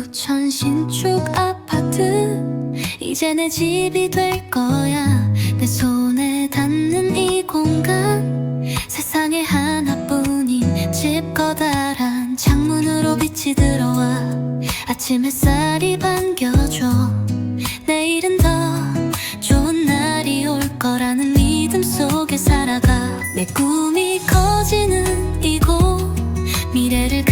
부천 신축 아파트. 이제 내 집이 될 거야. 내 손에 닿는 이 공간. 세상에 하나뿐인 집 커다란 창문으로 빛이 들어와. 아침 햇살이 반겨줘. 내일은 더 좋은 날이 올 거라는 믿음 속에 살아가. 내 꿈이 커지는 이곳. 미래를